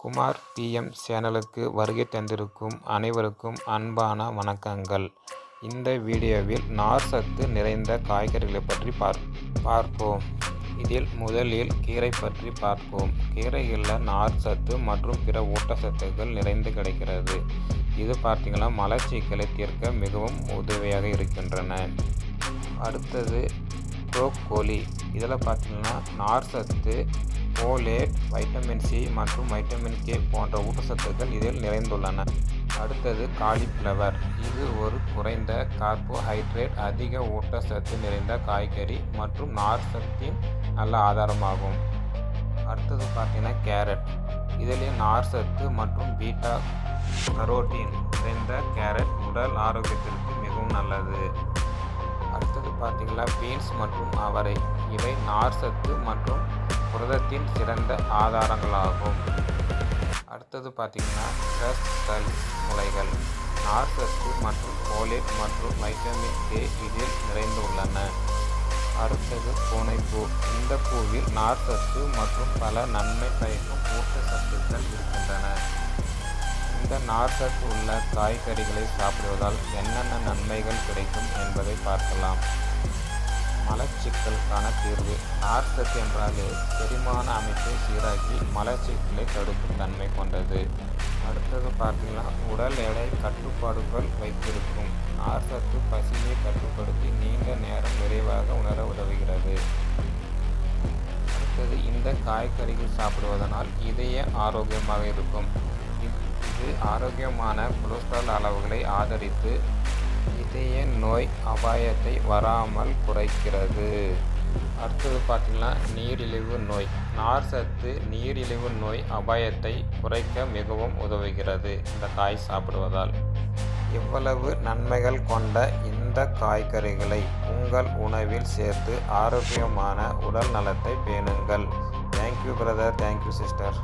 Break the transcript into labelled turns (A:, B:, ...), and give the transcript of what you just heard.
A: Kumar PM சேனலுக்கு வருகை தந்திருக்கும் அனைவருக்கும் அன்பான வணக்கங்கள். இந்த வீடியோவில் நார் சத்து நிறைந்த காய்கறிகளை பற்றி பார் பார்ப்போம். இதில் முதலில் கீரை பற்றி பார்ப்போம். கீரைகளில் நார் சத்து மற்றும் பிற ஊட்டச்சத்துக்கள் நிறைந்து கிடைக்கிறது. இது பார்த்தீங்கன்னா மலச்சிக்கலை தீர்க்க மிகவும் உதவியாக இருக்கின்றன. அடுத்தது ப்ரோக்கோலி. இதில் பார்த்தீங்கன்னா நார் சத்து ஃபோலேட் வைட்டமின் சி மற்றும் வைட்டமின் கே போன்ற ஊட்டச்சத்துக்கள் இதில் நிறைந்துள்ளன. அடுத்தது காலிஃப்ளவர். இது ஒரு குறைந்த கார்போஹைட்ரேட் அதிக ஊட்டச்சத்து நிறைந்த காய்கறி மற்றும் நார் சத்தின் நல்ல ஆதாரமாகும். அடுத்தது பார்த்தீங்கன்னா கேரட். இதிலே நார் சத்து மற்றும் பீட்டா கரோட்டின் நிறைந்த கேரட் உடல் ஆரோக்கியத்திற்கு மிகவும் நல்லது. அடுத்தது பார்த்தீங்கன்னா பீன்ஸ் மற்றும் அவரை. இவை நார் சத்து மற்றும் புரதத்தின் சிறந்த ஆதாரங்களாகும். அடுத்தது பார்த்தீங்கன்னா கல் முளைகள். நார்சத்து மற்றும் போலேட் மற்றும் வைட்டமின் கே இதில் நிறைந்துள்ளன அடுத்தது பூனைப்பூ. இந்த பூவில் நார்சத்து மற்றும் பல நன்மை பயக்கும் ஊட்டச்சத்துக்கள் இருக்கின்றன. இந்த நார்சத்து உள்ள காய்கறிகளை சாப்பிடுவதால் என்னென்ன நன்மைகள் கிடைக்கும் என்பதை பார்க்கலாம். மலச்சிக்கலுக்கான தீர்வு. நார் என்றாலே செரிமான அமைப்பை சீராக்கி மலச்சிக்கலை தடுக்கும் தன்மை கொண்டது. அடுத்தது பார்த்தீங்கன்னா உடல் எடை கட்டுப்பாடுகள் வைத்திருக்கும். ஆர்சத்து பசியை கட்டுப்படுத்தி நீண்ட நேரம் விரைவாக உணர உதவுகிறது. அடுத்தது இந்த காய்கறிகள் சாப்பிடுவதனால் இதய ஆரோக்கியமாக இருக்கும். இது ஆரோக்கியமான கொலஸ்ட்ரால் அளவுகளை ஆதரித்து இதய நோய் அபாயத்தை வராமல் குறைக்கிறது? அடுத்தது பார்த்திங்கன்னா நீரிழிவு நோய். நார் சத்து நீரிழிவு நோய் அபாயத்தை குறைக்க மிகவும் உதவுகிறது. இந்த காய் சாப்பிடுவதால். இவ்வளவு நன்மைகள் கொண்ட இந்த காய்கறிகளை உங்கள் உணவில் சேர்த்து ஆரோக்கியமான உடல் நலத்தை பேணுங்கள். Thank you brother thank you sister